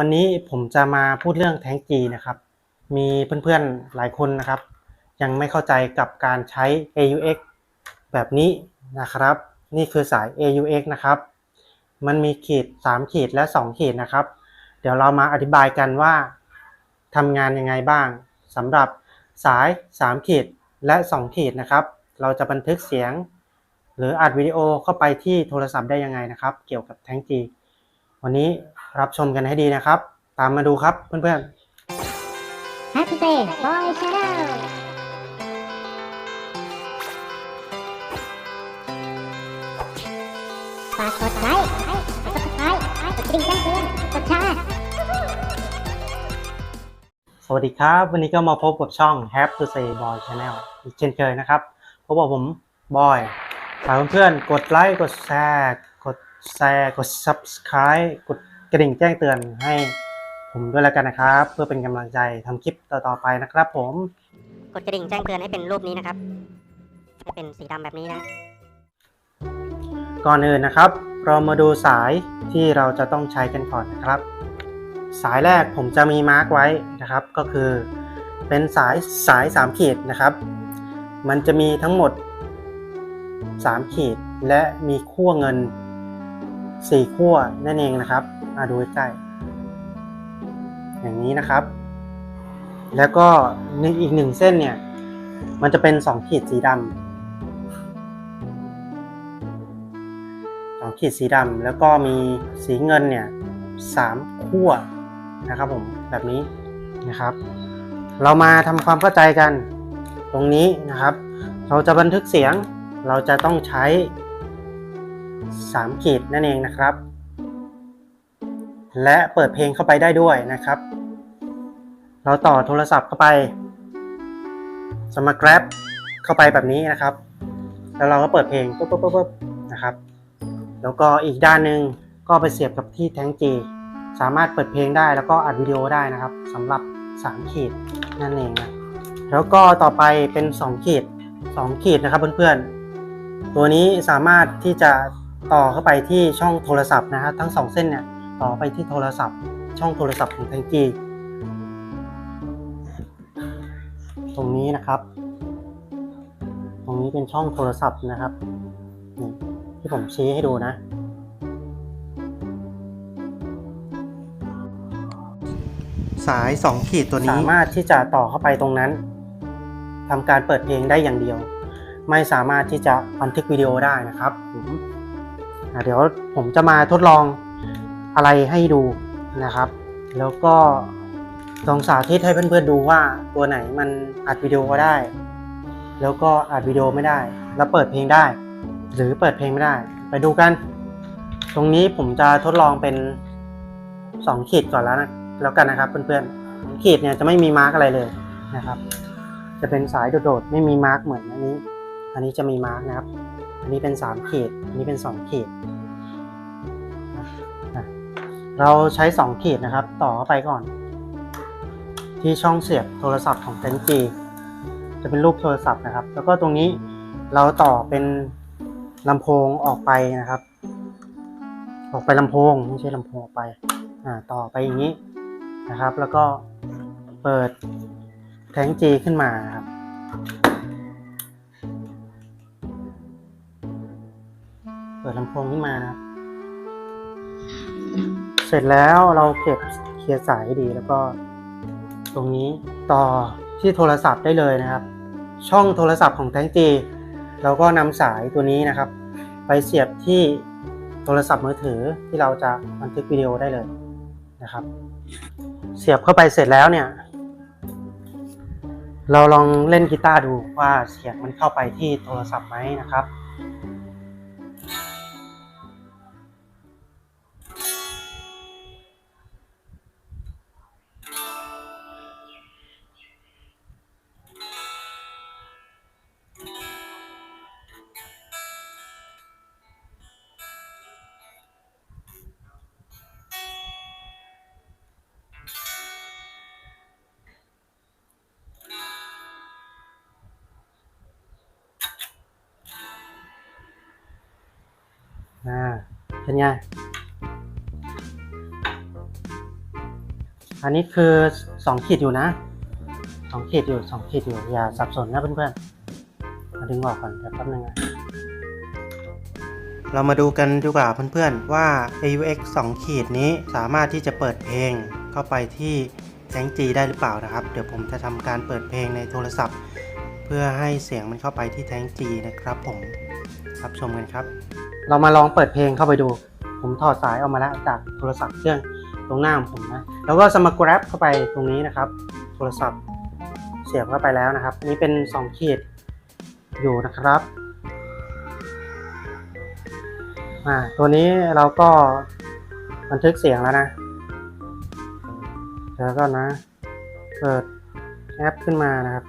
วันนี้ผมจะมาพูดเรื่องแท้งจีนะครับ มีเพื่อนๆหลายคนนะครับ ยังไม่เข้าใจกับการใช้ AUX แบบนี้นะครับ นี่คือสาย AUX นะครับ มันมีขีด 3 ขีดและ 2 ขีดนะครับ เดี๋ยวเรามาอธิบายกันว่าทำงานยังไงบ้างสำหรับสาย 3 ขีดและ 2 ขีดนะครับ เราจะบันทึกเสียง หรืออัดวิดีโอเข้าไปที่โทรศัพท์ได้ยังไงนะครับ เกี่ยวกับแท้งจี วันนี้รับชมกันให้ดีนะครับ ตามมาดูครับเพื่อนๆ Happy Day Boy Channel ฝากกดไลค์กด subscribe กดกระดิ่งแจ้งเตือนกดแชร์สวัสดีครับ วันนี้ก็มาพบกับช่อง Have to Say Boy Channel อีกเช่นเคยนะครับพบกับผมบอยฝากเพื่อนๆกดไลค์กดแชร์ แชร์กด Subscribe กดกระดิ่งแจ้งเตือนให้ผมด้วยแล้วกันนะครับ เพื่อเป็นกำลังใจทำคลิปต่อๆไปนะครับผม กดกระดิ่งแจ้งเตือนให้เป็นรูปนี้นะครับให้เป็นสีดำแบบนี้นะ ก่อนอื่นนะครับ เรามาดูสายที่เราจะต้องใช้กันก่อนนะครับ สายแรกผมจะมีมาร์กไว้นะครับ ก็คือเป็นสายสาย 3 ขีดนะครับ มันจะมีทั้งหมด 3 ขีดและมีขั้วเงิน 4ขั้วนั่นเองนะครับมาดูใกล้อย่างนี้นะครับ แล้วก็ในอีกหนึ่งเส้นเนี่ย มันจะเป็น2ขีดสีดำสองขีดสีดำแล้วก็มีสีเงินเนี่ยสามขั้วนะครับผมแบบนี้นะครับ เรามาทำความเข้าใจกันตรงนี้นะครับ เราจะบันทึกเสียงเราจะต้องใช้ สามขีดนั่นเองนะครับ และเปิดเพลงเข้าไปได้ด้วยนะครับ เราต่อโทรศัพท์เข้าไป สมัคร Grab เข้าไปแบบนี้นะครับ แล้วเราก็เปิดเพลงปุ๊บปุ๊บปุ๊บปุ๊บนะครับ แล้วก็อีกด้านหนึ่งก็ไปเสียบกับที่แท้งจีสามารถเปิดเพลงได้แล้วก็อัดวิดีโอได้นะครับสำหรับ 3 ขีดนั่นเองนะแล้วก็ต่อไปเป็น 2 ขีด 2 ขีดนะครับเพื่อนๆ ตัวนี้สามารถที่จะ ต่อเข้าไปที่ช่องโทรศัพท์นะครับทั้ง 2 เส้นเนี่ยต่อไปที่โทรศัพท์ ช่องโทรศัพท์ของแท้งจีตรงนี้นะครับ ตรงนี้เป็นช่องโทรศัพท์นะครับนี่ที่ผมชี้ให้ดูนะ สาย 2 ขีดตัวนี้ สามารถที่จะต่อเข้าไปตรงนั้นทำการเปิดเพลงได้อย่างเดียว ไม่สามารถที่จะบันทึกวิดีโอได้นะครับผมอะ เดี๋ยวผมจะมาทดลองอะไรให้ดูนะครับ แล้วก็ลองสาธิตให้เพื่อนๆดูว่าตัวไหนมันอัดวิดีโอได้ แล้วก็อัดวิดีโอไม่ได้ แล้วเปิดเพลงได้ หรือเปิดเพลงไม่ได้ ไปดูกัน ตรงนี้ผมจะทดลองเป็น2ขีดก่อนแล้วนะแล้วกันนะครับ เพื่อนๆสองขีดเนี่ยจะไม่มีมาร์กอะไรเลยนะครับ จะเป็นสายโดดๆไม่มีมาร์กเหมือนอันนี้ อันนี้จะมีมาร์กนะครับ อันนี้เป็น 3 ขีด อันนี้เป็น 2 ขีด เราใช้ 2 ขีดนะครับ ต่อเข้าไปก่อน ที่ช่องเสียบโทรศัพท์ของเทนจีจะเป็นรูปโทรศัพท์นะครับ แล้วก็ตรงนี้เราต่อเป็นลำโพงออกไปนะครับ ออกไปลำโพงไม่ใช่ลำโพงออกไปอ่าต่อไปอย่างนี้นะครับ แล้วก็เปิดแทงจีขึ้นมานครับ ปิดลำโพงขึ้นมานะครับเสร็จแล้วเราเก็บเคลียร์สายให้ดีแล้วก็ ตรงนี้ต่อที่โทรศัพท์ได้เลยนะครับ ช่องโทรศัพท์ของแท้งจีเราก็นำสายตัวนี้นะครับ ไปเสียบที่โทรศัพท์มือถือที่เราจะบันทึกวิดีโอได้เลยนะครับ เสียบเข้าไปเสร็จแล้วเนี่ย เราลองเล่นกีตาร์ดูว่าเสียงมันเข้าไปที่โทรศัพท์ไหมนะครับ เป็นไง อันนี้คือสองขีดอยู่นะสองขีดอยู่สองขีดอยู่อย่าสับสนนะเพื่อนๆมาดึงออกก่อนเดี๋ยวแป๊บนึงนะเรามาดูกันดีกว่าเพื่อนๆว่า AUX 2 ขีดนี้สามารถที่จะเปิดเพลงเข้าไปที่แทงจีได้หรือเปล่านะครับ เดี๋ยวผมจะทำการเปิดเพลงในโทรศัพท์ เพื่อให้เสียงมันเข้าไปที่แทงจีนะครับผมรับชมกันครับ เรามาลองเปิดเพลงเข้าไปดู ผมถอดสายออกมาแล้วจากโทรศัพท์เครื่องตรงหน้าของผมนะ แล้วก็สมัคร Grab เข้าไปตรงนี้นะครับ โทรศัพท์เสียบเข้าไปแล้วนะครับ นี้เป็น 2 ขีดอยู่นะครับอ่าตัวนี้เราก็บันทึกเสียงแล้วนะเดี๋ยวก็นะ เปิดแอปขึ้นมานะครับ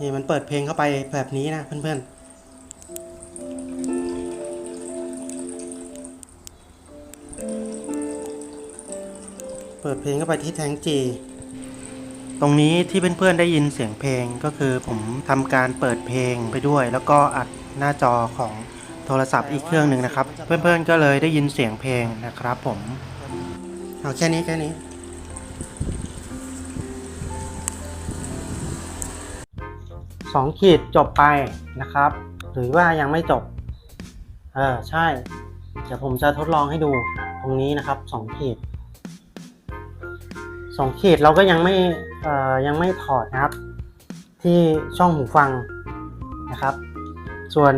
นี่มันเปิดเพลงเข้าไปแบบนี้นะเพื่อนๆ เปิดเพลงเข้าไปที่แทงจีตรงนี้ที่เพื่อนๆได้ยินเสียงเพลงก็คือผมทำการเปิดเพลงไปด้วย แล้วก็อัดหน้าจอของโทรศัพท์อีกเครื่องหนึ่งนะครับ เพื่อนๆก็เลยได้ยินเสียงเพลงนะครับผม เอาแค่นี้แค่นี้ สองขีดจบไปนะครับ หรือว่ายังไม่จบ เออใช่ เดี๋ยวผมจะทดลองให้ดูตรงนี้นะครับสองขีดสองขีดเราก็ยังไม่เอ่อยังไม่ถอดนะครับ ที่ช่องหูฟังนะครับ ส่วน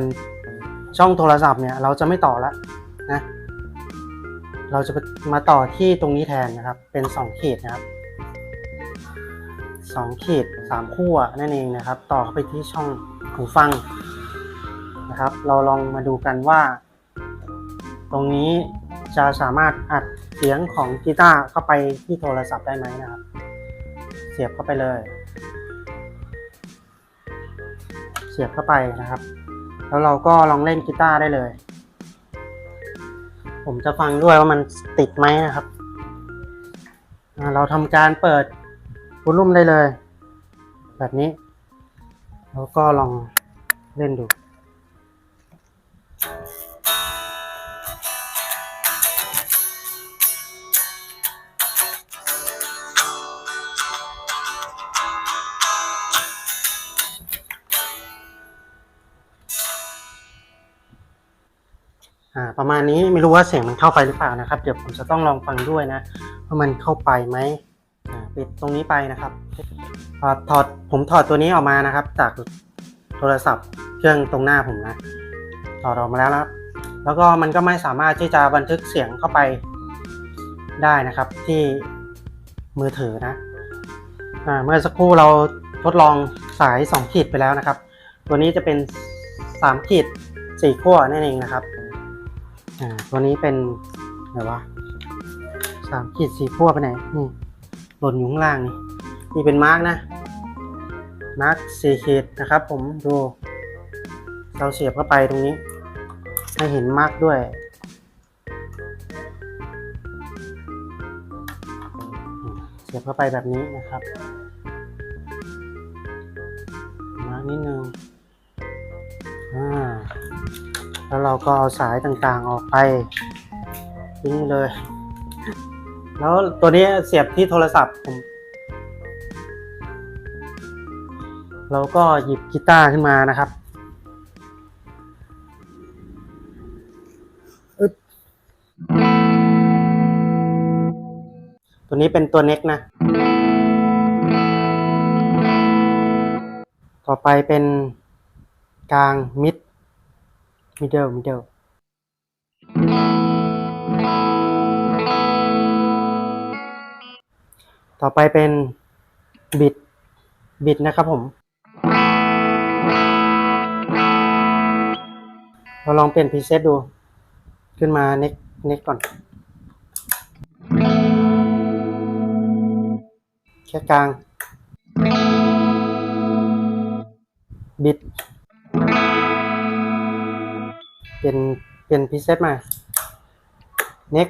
ช่องโทรศัพท์เนี่ยเราจะไม่ต่อแล้วนะ เราจะมาต่อที่ตรงนี้แทนนะครับ เป็นสองขีดนะครับ สองขีดสามขั้วนั่นเองนะครับ ต่อเข้าไปที่ช่องหูฟังนะครับ เราลองมาดูกันว่า ตรงนี้จะสามารถอัดเสียงของกีตาร์เข้าไปที่โทรศัพท์ได้ไหมนะครับ เสียบเข้าไปเลย เสียบเข้าไปนะครับ แล้วเราก็ลองเล่นกีตาร์ได้เลย ผมจะฟังด้วยว่ามันติดไหมนะครับเราทำการเปิด วอลลุ่มได้เลย แบบนี้ แล้วก็ลองเล่นดู อ่า ประมาณนี้ไม่รู้ว่าเสียงมันเข้าไปหรือเปล่านะครับ เดี๋ยวผมจะต้องลองฟังด้วยนะว่ามันเข้าไปไหม ปิดตรงนี้ไปนะครับถอดถอดผมถอดตัวนี้ออกมานะครับ จากโทรศัพท์เครื่องตรงหน้าผมนะถอดออกมาแล้วนะแล้วก็มันก็ไม่สามารถที่จะบันทึกเสียงเข้าไปได้นะครับ ที่มือถือนะอ่าเมื่อสักครู่เราทดลองสาย 2 ขีดไปแล้วนะครับ ตัวนี้จะเป็น 3 ขีด4ขั้วนั่นเองนะครับอ่าตัวนี้เป็นไหนวะสามขีดสี่ขั้วไปไหนนี่ หล่นอยู่ข้างล่างนี่นี่เป็นมาร์กนะมาร์กสี่เขีดนะครับผมดูเราเสียบเข้าไปตรงนี้ ให้เห็นมาร์กด้วยเสียบเข้าไปแบบนี้นะครับมาร์กนิดนึงอ่าแล้วเราก็เอาสายต่างๆออกไปทิ้งเลย แล้วตัวนี้เสียบที่โทรศัพท์ผมเราก็หยิบกีตาร์ขึ้นมานะครับอึ๊บตัวนี้เป็นตัวเน็กนะ ต่อไปเป็นกลางมิดมิดเดิลมิดเดิล ต่อไปเป็นบิดบิดนะครับผม เราลองเปลี่ยนพรีเซตดู ขึ้นมาเน็กเน็กก่อน แค่กลาง บิด เปลี่ยนเปลี่ยนพรีเซตมา เน็ก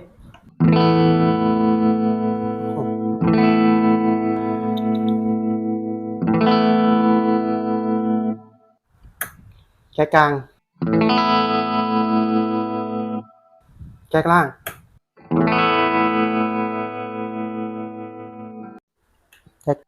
แก๊กลางแก๊กล่างแก๊ก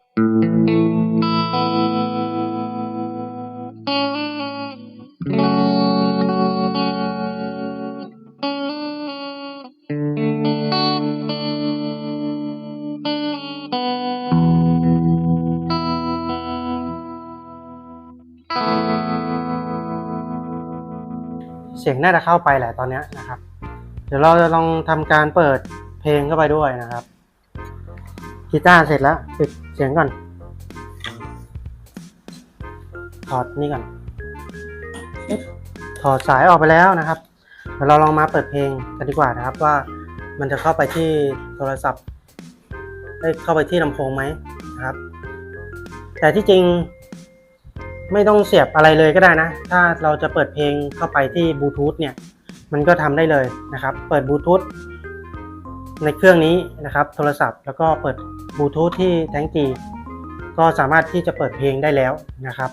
เสียงน่าจะเข้าไปแหละตอนนี้นะครับ เดี๋ยวเราจะลองทำการเปิดเพลงเข้าไปด้วยนะครับกีตาร์เสร็จแล้วปิดเสียงก่อนถอดนี่ก่อนถอดสายออกไปแล้วนะครับเดี๋ยวเราลองมาเปิดเพลงกันดีกว่านะครับว่ามันจะเข้าไปที่โทรศัพท์ได้เข้าไปที่ลำโพงไหมนะครับ แต่ที่จริง ไม่ต้องเสียบอะไรเลยก็ได้นะ ถ้าเราจะเปิดเพลงเข้าไปที่บลูทูธเนี่ยมันก็ทำได้เลยนะครับ เปิดบลูทูธในเครื่องนี้นะครับ โทรศัพท์แล้วก็เปิดบลูทูธที่แทงจีก็สามารถที่จะเปิดเพลงได้แล้วนะครับ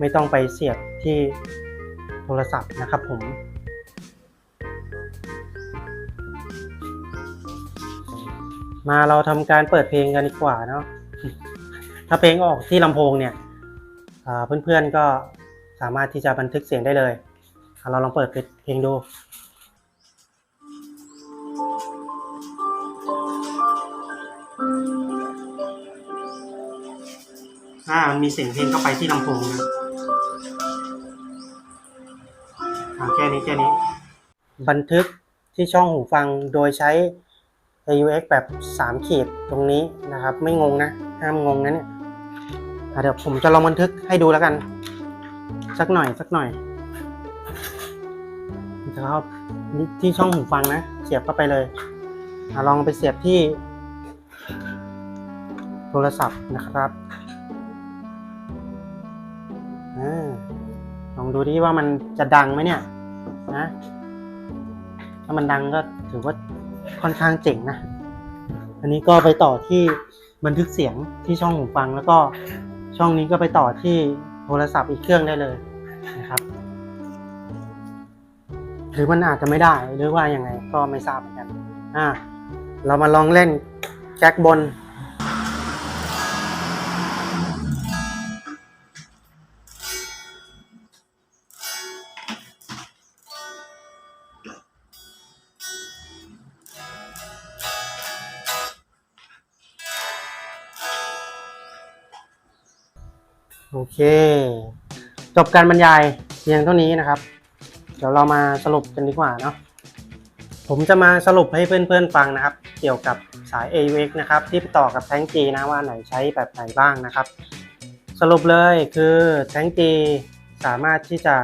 ไม่ต้องไปเสียบที่โทรศัพท์นะครับผมมาเราทำการเปิดเพลงกันดีกว่าเนาะถ้าเพลงออกที่ลำโพงเนี่ย เพื่อนๆก็สามารถที่จะบันทึกเสียงได้เลยเราลองเปิดเพลงดูอ่ามันมีเสียงเพลงเข้าไปที่ลำโพงนะอาแค่นี้แค่นี้ บันทึกที่ช่องหูฟังโดยใช้ AUX แบบ 3 ขีดตรงนี้นะครับ ไม่งงนะ ห้ามงงนะเนี่ย เดี๋ยวผมจะลองบันทึกให้ดูแล้วกัน สักหน่อยสักหน่อยจะเข้าที่ช่องหูฟังนะ เสียบเข้าไปเลยอลองไปเสียบที่ โทรศัพท์นะครับอลองดูดิว่ามันจะดังไหมเนี่ย นะ ถ้ามันดังก็ถือว่าค่อนข้างเจ๋งนะ อันนี้ก็ไปต่อที่บันทึกเสียงที่ช่องหูฟังแล้วก็ ช่องนี้ก็ไปต่อที่โทรศัพท์อีกเครื่องได้เลยนะครับ หรือมันอาจจะไม่ได้หรือว่ายังไงก็ไม่ทราบเหมือนกัน อ่า เรามาลองเล่นแจ็คบน โอเค จบการบรรยายเพียงเท่านี้นะครับ เดี๋ยวเรามาสรุปกันดีกว่าเนาะผมจะมาสรุปให้เพื่อนๆฟังนะครับ เกี่ยวกับสาย AUX นะครับ ที่ต่อกับแทงจีนะว่าไหนใช้แบบไหนบ้างนะครับ สรุปเลยคือแทงจีสามารถที่จะ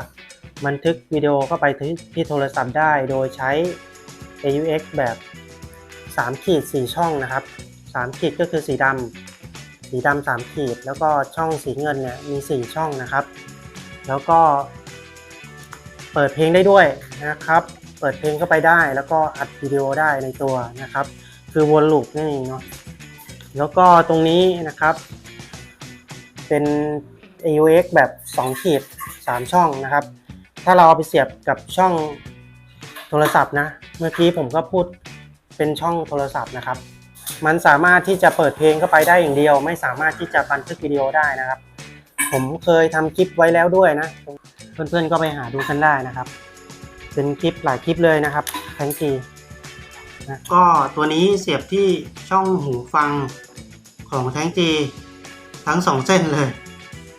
บันทึกวิดีโอเข้าไปที่ที่โทรศัพท์ได้ โดยใช้ AUX แบบ3ขีด4ช่องนะครับ3ขีดก็คือสีดำ สีดำสามขีด แล้วก็ช่องสีเงินเนี่ยมีสี่ช่องนะครับ แล้วก็ เปิดเพลงได้ด้วยนะครับ เปิดเพลงเข้าไปได้ แล้วก็อัดวิดีโอได้ในตัวนะครับ คือวนลูปนั่นเองเนาะแล้วก็ตรงนี้นะครับ เป็น AUX แบบ2ขีด3ช่องนะครับ ถ้าเราเอาไปเสียบกับช่องโทรศัพท์นะ เมื่อกี้ผมก็พูดเป็นช่องโทรศัพท์นะครับ มันสามารถที่จะเปิดเพลงเข้าไปได้อย่างเดียว ไม่สามารถที่จะบันทึกวิดีโอได้นะครับ ผมเคยทำคลิปไว้แล้วด้วยนะ เพื่อนๆก็ไปหาดูกันได้นะครับ เป็นคลิปหลายคลิปเลยนะครับแทงกีนะก็ตัวนี้เสียบที่ช่องหูฟังของแทงจีทั้งสองเส้นเลย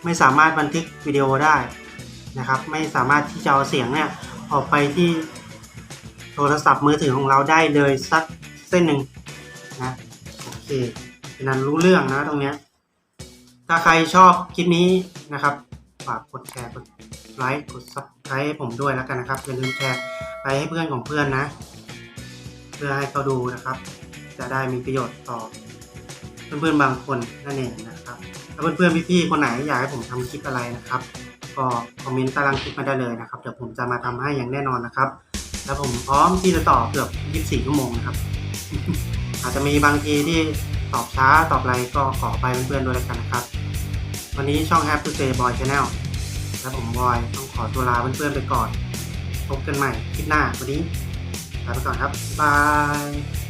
ไม่สามารถบันทึกวิดีโอได้นะครับ ไม่สามารถที่จะเอาเสียงเนี่ยออกไปที่โทรศัพท์มือถือของเราได้เลยสักเส้นหนึ่ง นะโอเคเป็นนั้นรู้เรื่องนะตรงเนี้ยถ้าใครชอบคลิปนี้นะครับฝากกดแชร์กดไลค์กดซับสไครต์ให้ผมด้วยแล้วกันนะครับอย่าลืมแชร์ไปให้เพื่อนของเพื่อนนะ เพื่อให้เขาดูนะครับ จะได้มีประโยชน์ต่อเพื่อนๆบางคนนั่นเองนะครับ ถ้าเพื่อนๆพี่ๆคนไหนอยากให้ผมทำคลิปอะไรนะครับ ก็คอมเมนต์ตารางคลิปมาได้เลยนะครับ เดี๋ยวผมจะมาทำให้อย่างแน่นอนนะครับ แล้วผมพร้อมที่จะต่อเกือบ 24 ชั่วโมงนะครับ อาจจะมีบางทีที่ตอบช้าตอบอะไรก็ขอไปเพื่อนๆด้วยแล้วกันนะครับ วันนี้ช่อง Happy to Say Boy Channel และผมบอยต้องขอตัวลาเพื่อนๆไปก่อน พบกันใหม่คลิปหน้าวันนี้ลาไปก่อนครับบาย